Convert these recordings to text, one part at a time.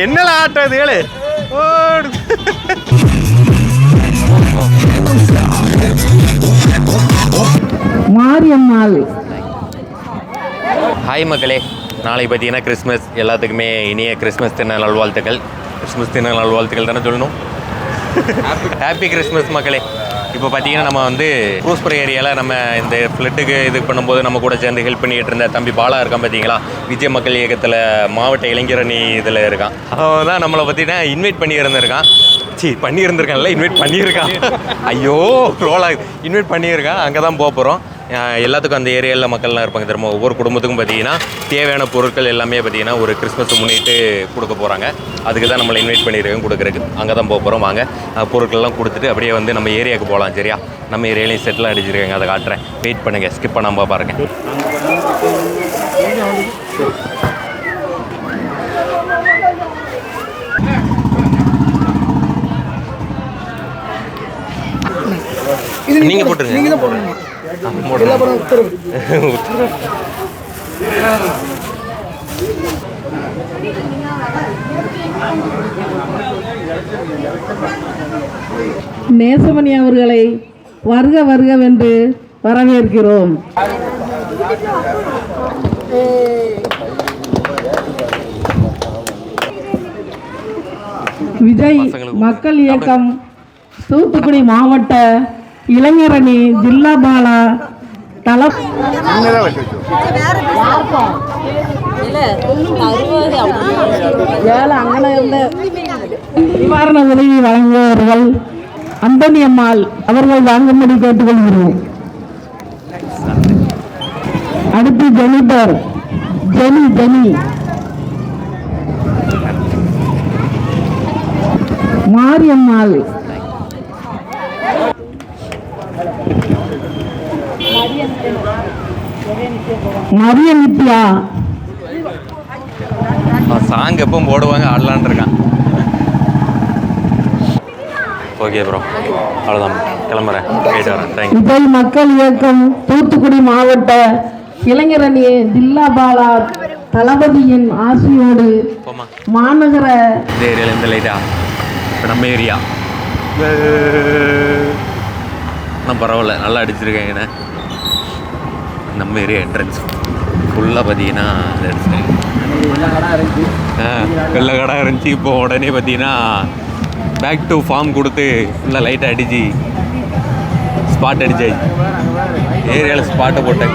என்னல ஆட்டம் இது? ஏழு ஓடு. மாரியம்மாள். ஹாய் மக்களே. நாளைக்கு பார்த்தீங்கன்னா கிறிஸ்மஸ் எல்லாத்துக்குமே இனிய கிறிஸ்மஸ் தின நல்வாழ்த்துக்கள். கிறிஸ்மஸ் தின நல்வாழ்த்துக்கள் தானே சொல்லணும்? ஹாப்பி கிறிஸ்மஸ் மக்களே. இப்போ பார்த்தீங்கன்னா நம்ம வந்து க்ரூஸ்புர ஏரியாவில் நம்ம இந்த ஃப்ளட்டுக்கு இது பண்ணும்போது நம்ம கூட சேர்ந்து ஹெல்ப் பண்ணிகிட்டு இருந்த தம்பி பாலா இருக்கான் பார்த்தீங்களா? விஜய் மக்கள் இயக்கத்தில் மாவட்ட இளைஞரணி இதில் இருக்கான். அவன் தான் நம்மளை பற்றினா இன்வைட் பண்ணி இருந்திருக்கான் சி பண்ணியிருந்திருக்கான்ல இன்வைட் பண்ணியிருக்கான். ஐயோ ரோலாக இன்வைட் பண்ணியிருக்கான். அங்கே தான் போக போகிறோம் எல்லாத்துக்கும் அந்த ஏரியாவில் மக்கள்லாம் இருப்பாங்க திரும்ப ஒவ்வொரு குடும்பத்துக்கும் பார்த்தீங்கன்னா தேவையான பொருட்கள் எல்லாமே பார்த்தீங்கன்னா ஒரு கிறிஸ்மஸ் முன்னிட்டு கொடுக்க போகிறாங்க அதுக்கு தான் நம்மளை இன்வைட் பண்ணியிருக்கேன் கொடுக்குறதுக்கு. அங்கே தான் போக போகிறோம் வாங்க. பொருட்கள்லாம் கொடுத்துட்டு அப்படியே வந்து நம்ம ஏரியாவுக்கு போகலாம் சரியா? நம்ம ஏரியாலையும் செட்டில் அடிச்சிருக்காங்க அதை காட்டுறேன். வெயிட் பண்ணுங்கள் ஸ்கிப் பண்ணாமல் பாருங்க. நீங்கள் போட்டுருங்க. நீங்க தான் போடணும் நேசமணி அவர்களை வருக வருகவென்று வரவேற்கிறோம். விஜய் மக்கள் இயக்கம் தூத்துக்குடி மாவட்ட இளைஞரணி ஜில்லா பாலா தல நிவாரண உதவி வழங்குபவர்கள் அந்தனி அம்மாள் அவர்கள் வாங்கும்படி கேட்டுக்கொள்கிறோம். அடுத்து Jennifer Jeni Jeni. Mariyammal Mariya Nithya song எப்பவும் போடுவாங்க ஆடலான் இருக்கான். ஓகே ப்ரோ அவ்வளோதான் கிளம்புறேன். போயிட்டு வரேன். தேங்க்யூ விஜய் மக்கள் இயக்கம் தூத்துக்குடி மாவட்ட இளைஞரணி ஜில்லா பாலா தளபதியின் ஆசியோடு மாநகர இந்த ஏரியாவில் இந்த லைட்டா இப்போ நம்ம ஏரியா? ஆனால் பரவாயில்ல நல்லா அடிச்சிருக்கேன் என்ன நம்ம ஏரியா என்ட்ரன்ஸ் ஃபுல்லாக பார்த்தீங்கன்னா இது அடிச்சிருக்கேன் ஆ வெள்ளை கடை இருந்துச்சு. இப்போ உடனே பார்த்தீங்கன்னா பேக் டு ஃபார்ம் கொடுத்து ஃபுல்லாக லைட்டை அடிச்சு ஸ்பாட் அடிச்சாச்சு. ஏரியாவில் ஸ்பாட்டை போட்டேன்.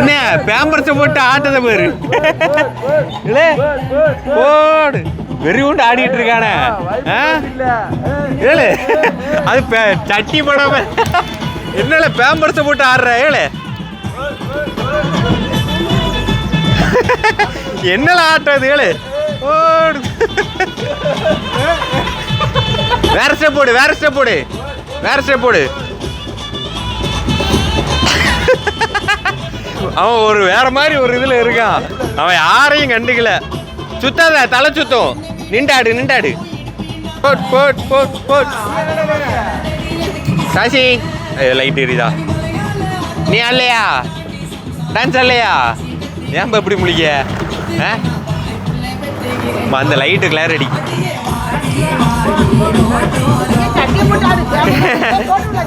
என்ன பேம்பர்ஸை போட்டு ஆட்டத பாரு. போடு. வெறி கொண்டு ஆடிட்டு இருக்கானே. ஏழு அது பே- சட்டி படாம. என்னால பேம்பர்ஸை போட்டு ஆடுற ஏழு என்னல ஆட்டம் ஏழு வேற ஸ்டெப் போடு வேற ஸ்டெப் போடு. வேற ஸ்டெப் போடு. அவன் ஒரு வேற மாதிரி ஒரு இதுல இருக்கான். அவன் யாரையும் கண்டுக்கல. சுத்தாத தலை சுத்தம். நின்றாடு நின்றாடு. போட் போட் போட் போட் சாசி லைட் எரியுதா நீ அல்லையா டான்ஸ் அல்லையா ஏன் முழிக்க ஆ? அந்த லைட்டு கிளாரடி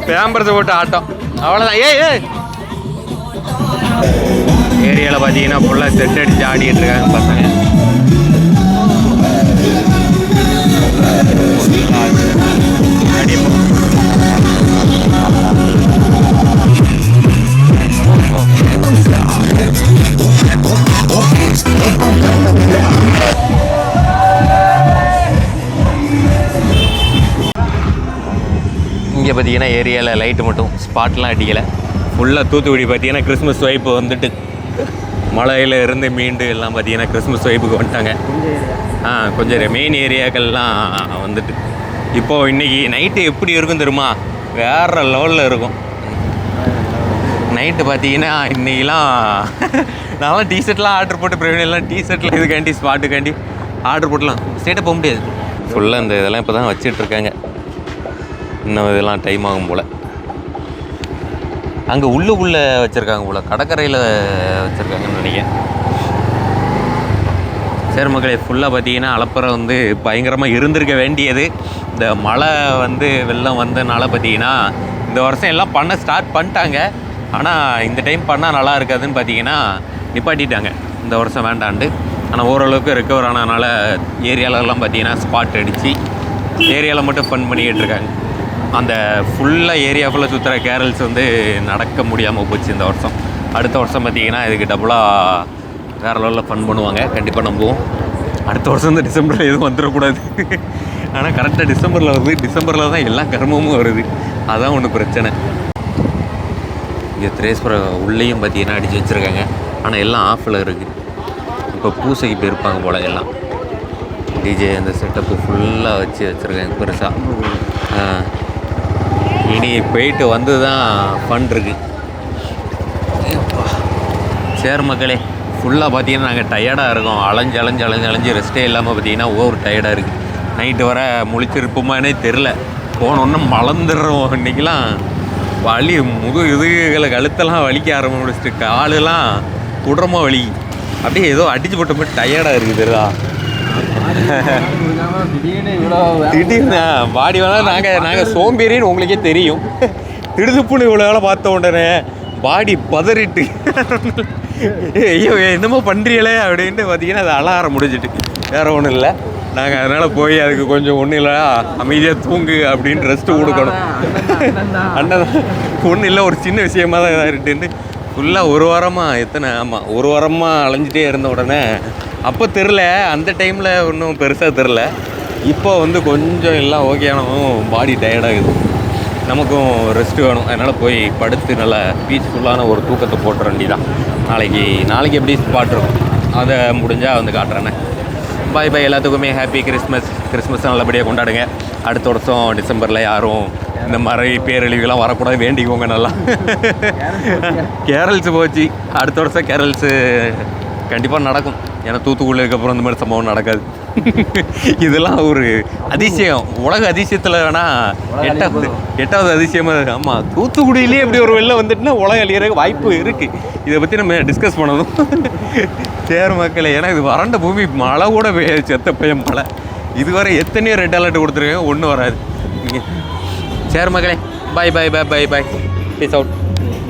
பேம்பரத்தை போட்டு ஆட்டம் அவ்வளோதான் ஏய் ஏய் ஏரியாவில் பார்த்தீங்கன்னா ஃபுல்லாக செட் அடிச்சு ஆடிட்டு இருக்காங்க பசங்க இங்கே பார்த்தீங்கன்னா ஏரியாவில் லைட்டு மட்டும் ஸ்பாட்லாம் அடிக்கலை. ஃபுல்லாக தூத்துக்குடி பார்த்தீங்கன்னா கிறிஸ்மஸ் வைப்பு வந்துட்டு. மலையில் இருந்து மீண்டு எல்லாம் பார்த்தீங்கன்னா கிறிஸ்மஸ் வைப்புக்கு வந்துட்டாங்க. ஆ கொஞ்சம் மெயின் ஏரியாக்கள்லாம் வந்துட்டு. இப்போது இன்றைக்கி நைட்டு எப்படி இருக்கும் தெரியுமா? வேறு லெவலில் இருக்கும். நைட்டு பார்த்தீங்கன்னா இன்றைக்கெலாம் நான்லாம் டிஷர்ட்லாம் ஆர்டர் போட்டு பிரவீனெல்லாம் டிஷர்ட்டில் இதுக்காண்டி ஸ்பாட்டுக்காண்டி ஆர்டர் போட்டலாம். ஸ்டேட்டாக போக முடியாது. ஃபுல்லாக இந்த இதெல்லாம் இப்போ தான் வச்சிட்ருக்காங்க இன்னும் இதெல்லாம் டைம் ஆகும் போல். அங்கே உள்ளுக்குள்ளே வச்சுருக்காங்க போல். கடற்கரையில் வச்சுருக்காங்கன்னு நினைக்கிறேன். சரி மக்களே ஃபுல்லாக பார்த்தீங்கன்னா அலப்புறம் வந்து பயங்கரமாக இருந்திருக்க வேண்டியது. இந்த மழை வந்து வெள்ளம் வந்ததுனால பார்த்தீங்கன்னா இந்த வருஷம் எல்லாம் பண்ண ஸ்டார்ட் பண்ணிட்டாங்க. ஆனால் இந்த டைம் பண்ணால் நல்லா இருக்காதுன்னு பார்த்தீங்கன்னா நிப்பாட்டிட்டாங்க. இந்த வருஷம் வேண்டாண்டு ஆனால் ஓரளவுக்கு ரெக்கவர் ஆனதுனால ஏரியாலெல்லாம் பார்த்தீங்கன்னா ஸ்பாட் அடித்து ஏரியாவில் மட்டும் ஃபன் பண்ணிக்கிட்டு இருக்காங்க. அந்த ஃபுல்லாக ஏரியா ஃபுல்லாக சுற்றுற கேரல்ஸ் வந்து நடக்க முடியாமல் போச்சு இந்த வருஷம். அடுத்த வருஷம் பார்த்தீங்கன்னா இதுக்கு டபுளாக வேறு லெவலில் ஃபன் பண்ணுவாங்க. கண்டிப்பாக நம்புவோம். அடுத்த வருஷம் இந்த டிசம்பரில் எதுவும் வந்துடக்கூடாது. ஆனால் கரெக்டாக டிசம்பரில் வருது. டிசம்பரில் தான் எல்லா கர்மமும் வருது. அதான் ஒன்று பிரச்சனை. இங்கே திரேஸ்வரம் உள்ளேயும் பார்த்தீங்கன்னா அடித்து வச்சுருக்காங்க. ஆனால் எல்லாம் ஆஃபில் இருக்குது இப்போ பூசைக்கு போயிருப்பாங்க போல் எல்லாம். டிஜே அந்த செட்டப்பு ஃபுல்லாக வச்சு வச்சுருக்காங்க பெருசாக இனி போயிட்டு வந்து தான் ஃபன் இருக்கு சேர் மக்களே ஃபுல்லாக பார்த்தீங்கன்னா நாங்கள் டயர்டாக இருக்கோம். அலைஞ்சு அலைஞ்சு அலைஞ்சு அலைஞ்சு ரெஸ்ட்டே இல்லாமல் பார்த்தீங்கன்னா ஓவர் டயர்டாக இருக்குது நைட்டு வர முழிச்சிருப்போமானே தெரில போனோன்னு மலர்ந்துடுறோம். இன்றைக்கெலாம் வலி முது இதுகளை கழுத்தெல்லாம் வலிக்க ஆரம்பிச்சிட்டு காலெல்லாம் குடுறமா வலி. அப்படியே ஏதோ அடிச்சு போட்ட மாதிரி டயர்டாக இருக்குது திடீர்னு பாடி வேணா நாங்கள் நாங்கள் சோம்பேறின்னு உங்களுக்கே தெரியும். திடுதுப்புன்னு இவ்வளோ வேலை பார்த்த உடனே பாடி பதறிட்டு. ஐயோ என்னமோ பண்ணுறீங்களே அப்படின்ட்டு பார்த்தீங்கன்னா அது அலாரம் முடிஞ்சிட்டு. வேற ஒன்றும் இல்லை. நாங்கள் அதனால் போய் அதுக்கு கொஞ்சம் ஒன்றும் இல்லை. அமைதியாக தூங்கு அப்படின்னு ரெஸ்ட்டு கொடுக்கணும். அண்ணன் ஒன்றும் இல்லை ஒரு சின்ன விஷயமா தான் இதாக இருக்குன்னு ஃபுல்லாக ஒரு வாரமாக எத்தனை ஆமாம் ஒரு வாரமாக அலைஞ்சிட்டே இருந்த உடனே அப்போ தெரில அந்த டைமில் ஒன்றும் பெருசாக தெரில இப்போ வந்து கொஞ்சம் எல்லாம் ஓகே ஆனவும் பாடி டயர்டாகுது நமக்கும் ரெஸ்ட் வேணும். அதனால் போய் படுத்து நல்லா பீஸ்ஃபுல்லான ஒரு தூக்கத்தை போட்டுற வேண்டிதான் நாளைக்கு நாளைக்கு எப்படி ஸ்பாட் இருக்கும்? அதை முடிஞ்சால் வந்து காட்டுறேண்ணே பாய் பாய் எல்லாத்துக்குமே ஹாப்பி கிறிஸ்மஸ் கிறிஸ்மஸ் நல்லபடியாக கொண்டாடுங்க. அடுத்த வருஷம் டிசம்பரில் யாரும் இந்த மாதிரி பேரழிவுகள்லாம் வரக்கூடாது. வேண்டிக்கோங்க நல்லா. கேரல்ஸ் போச்சு. அடுத்த வருஷம் கேரல்ஸு கண்டிப்பாக நடக்கும். ஏன்னா தூத்துக்குடியில் இருக்கப்பறம் இந்த மாதிரி சம்பவம் நடக்காது. இதெல்லாம் ஒரு அதிசயம். உலக அதிசயத்தில் வேணால் எட்டாவது எட்டாவது அதிசயமாக இருக்கு. ஆமாம் தூத்துக்குடியிலே இப்படி ஒரு வெள்ளம் வந்துட்டுனா உலக அழியறதுக்கு வாய்ப்பு இருக்குது இதை பற்றி நம்ம டிஸ்கஸ் பண்ணணும். சேர் மக்களே ஏன்னா இது வறண்ட பூமி மழை கூட பெய்யாது செத்த பையன் மழை. இதுவரை எத்தனையோ ரெட் அலர்ட் கொடுத்துருக்காங்க ஒன்றும் வராது. சேர் மக்களே பாய் பாய் பாய் பாய் பாய் பீஸ் அவுட்